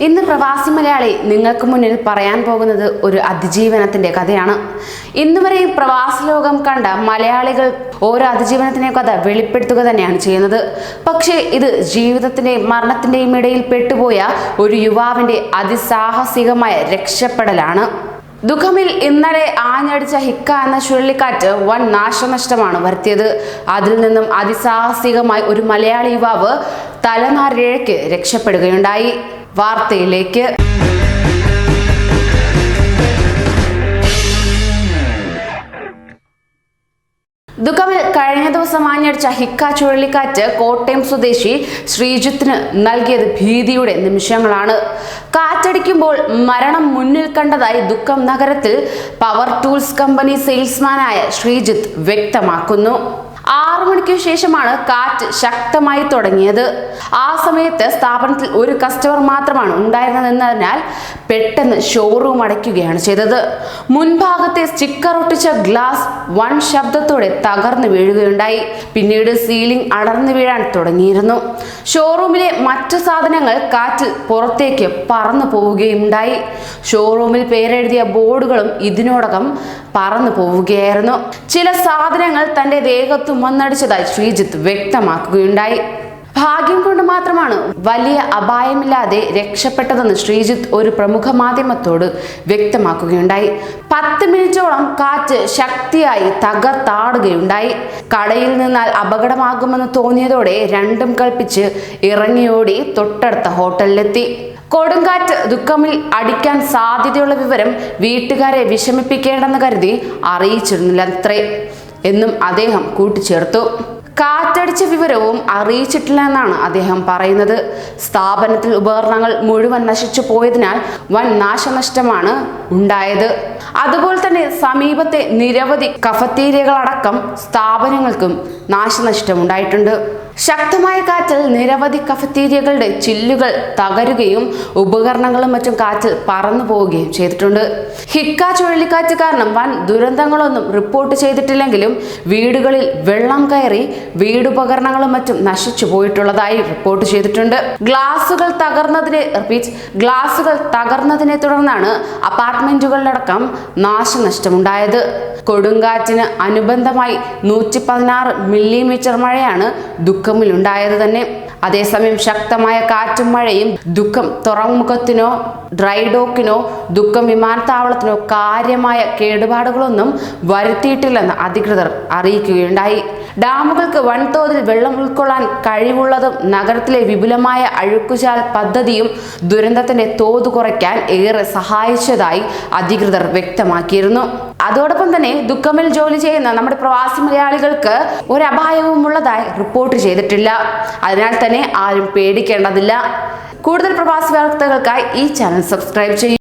ഇന്ന് പ്രവാസി മലയാളി നിങ്ങൾക്ക് മുന്നിൽ പറയാൻ പോകുന്നത് ഒരു അതിജീവനത്തിന്റെ കഥയാണ്. ഇന്നുവരെയും പ്രവാസി ലോകം കണ്ട മലയാളികൾ ഓരോ അതിജീവനത്തിന്റെ കഥ വെളിപ്പെടുത്തുക തന്നെയാണ് ചെയ്യുന്നത്. പക്ഷേ ഇത് ജീവിതത്തിന്റെയും മരണത്തിന്റെയും ഇടയിൽ പെട്ടുപോയ ഒരു യുവാവിന്റെ അതിസാഹസികമായ രക്ഷപ്പെടലാണ്. ദുഃഖമിൽ ഇന്നലെ ആഞ്ഞടിച്ച ഹിക്ക എന്ന ചുഴലിക്കാറ്റ് വൻ നാശനഷ്ടമാണ് വരുത്തിയത്. അതിൽ നിന്നും അതിസാഹസികമായി ഒരു മലയാളി യുവാവ് തലനാരിഴയ്ക്ക് രക്ഷപ്പെടുകയുണ്ടായി. വാർത്തയിലേക്ക്. ദുഃഖമിൽ കഴിഞ്ഞ ദിവസം ആഞ്ഞടിച്ച ഹിക്ക ചുഴലിക്കാറ്റ് കോട്ടയം സ്വദേശി ശ്രീജിത്തിന് നൽകിയത് ഭീതിയുടെ നിമിഷങ്ങളാണ്. കാറ്റടിക്കുമ്പോൾ മരണം മുന്നിൽ കണ്ടതായി ദുഃഖം നഗരത്തിൽ പവർ ടൂൾസ് കമ്പനി സെയിൽസ്മാനായ ശ്രീജിത്ത് വ്യക്തമാക്കുന്നു. ആറു മണിക്ക് ശേഷമാണ് കാറ്റ് ശക്തമായി തുടങ്ങിയത്. ആ സമയത്ത് സ്ഥാപനത്തിൽ ഒരു കസ്റ്റമർ മാത്രമാണ് ഉണ്ടായിരുന്നതെന്നതിനാൽ പെട്ടെന്ന് ഷോറൂം അടയ്ക്കുകയാണ് ചെയ്തത്. മുൻഭാഗത്തെ സ്റ്റിക്കർ ഒട്ടിച്ച ഗ്ലാസ് വൺ ശബ്ദത്തോടെ തകർന്നു വീഴുകയുണ്ടായി. പിന്നീട് സീലിംഗ് അടർന്നു വീഴാൻ തുടങ്ങിയിരുന്നു. ഷോറൂമിലെ മറ്റു സാധനങ്ങൾ കാറ്റ് പുറത്തേക്ക് പറന്നു പോവുകയുണ്ടായി ഷോറൂമിൽ പേരെഴുതിയ ബോർഡുകളും ഇതിനോടകം പറന്നു പോവുകയായിരുന്നു. ചില സാധനങ്ങൾ തന്റെ ദേഹത്തു വന്നടിച്ചതായി ശ്രീജിത്ത് വ്യക്തമാക്കുകയുണ്ടായി. ഭാഗ്യം കൊണ്ട് മാത്രമാണ് വലിയ അപായമില്ലാതെ രക്ഷപ്പെട്ടതെന്ന് ശ്രീജിത്ത് ഒരു പ്രമുഖ മാധ്യമത്തോട് വ്യക്തമാക്കുകയുണ്ടായി. പത്ത് മിനിറ്റോളം കാറ്റ് ശക്തിയായി തകർത്താടുകയുണ്ടായി. കടയിൽ നിന്നാൽ അപകടമാകുമെന്ന് തോന്നിയതോടെ രണ്ടും കൽപ്പിച്ച് ഇറങ്ങിയോടി തൊട്ടടുത്ത ഹോട്ടലിലെത്തി. കൊടുങ്കാറ്റ് ദുഃഖമിൽ അടിക്കാൻ സാധ്യതയുള്ള വിവരം വീട്ടുകാരെ വിഷമിപ്പിക്കേണ്ടെന്ന് കരുതി അറിയിച്ചിരുന്നില്ല അത്രേ എന്നും അദ്ദേഹം കൂട്ടിച്ചേർത്തു. കാറ്റടിച്ച വിവരവും അറിയിച്ചിട്ടില്ല എന്നാണ് അദ്ദേഹം പറയുന്നത്. സ്ഥാപനത്തിൽ ഉപകരണങ്ങൾ മുഴുവൻ നശിച്ചു പോയതിനാൽ വൻ നാശനഷ്ടമാണ് ഉണ്ടായത്. അതുപോലെ തന്നെ സമീപത്തെ നിരവധി കഫത്തീരിയകളടക്കം സ്ഥാപനങ്ങൾക്കും നാശനഷ്ടം ഉണ്ടായിട്ടുണ്ട് ശക്തമായ കാറ്റിൽ നിരവധി കഫത്തീരിയകളുടെ ചില്ലുകൾ തകരുകയും ഉപകരണങ്ങളും മറ്റും കാറ്റിൽ പറന്നു പോവുകയും ചെയ്തിട്ടുണ്ട്. ഹിക്ക ചുഴലിക്കാറ്റ് കാരണം വൻ ദുരന്തങ്ങളൊന്നും റിപ്പോർട്ട് ചെയ്തിട്ടില്ലെങ്കിലും വീടുകളിൽ വെള്ളം കയറി വീടുപകരണങ്ങളും മറ്റും നശിച്ചു പോയിട്ടുള്ളതായി റിപ്പോർട്ട് ചെയ്തിട്ടുണ്ട്. ഗ്ലാസുകൾ തകർന്നതിനെ റിപ്പീറ്റ് ഗ്ലാസുകൾ തകർന്നതിനെ തുടർന്നാണ് അപ്പാർട്ട്മെന്റുകളിലടക്കം നാശനഷ്ടമുണ്ടായത്. കൊടുങ്കാറ്റിന് അനുബന്ധമായി നൂറ്റി പതിനാറ് മില്ലിമീറ്റർ മഴയാണ് ദുഃഖമിലുണ്ടായത് തന്നെ. അതേസമയം ശക്തമായ കാറ്റും മഴയും ദുഃഖം തുറമുഖത്തിനോ ഡ്രൈഡോക്കിനോ ദുഃഖം വിമാനത്താവളത്തിനോ കാര്യമായ കേടുപാടുകളൊന്നും വരുത്തിയിട്ടില്ലെന്ന് അധികൃതർ അറിയിക്കുകയുണ്ടായി. ഡാമുകൾക്ക് വൻതോതിൽ വെള്ളം ഉൾക്കൊള്ളാൻ കഴിവുള്ളതും നഗരത്തിലെ വിപുലമായ അഴുക്കുചാൽ പദ്ധതിയും ദുരന്തത്തിന്റെ തോത് കുറയ്ക്കാൻ ഏറെ സഹായിച്ചതായി അധികൃതർ വ്യക്തമാക്കിയിരുന്നു. അതോടൊപ്പം തന്നെ ദുഃഖമിൽ ജോലി ചെയ്യുന്ന നമ്മുടെ പ്രവാസി മലയാളികൾക്ക് ഒരു അപായവും ഉള്ളതായി റിപ്പോർട്ട് ചെയ്തിട്ടില്ല. അതിനാൽ തന്നെ ആരും പേടിക്കേണ്ടതില്ല. കൂടുതൽ പ്രവാസി വാർത്തകൾക്കായി ഈ ചാനൽ സബ്സ്ക്രൈബ് ചെയ്യും.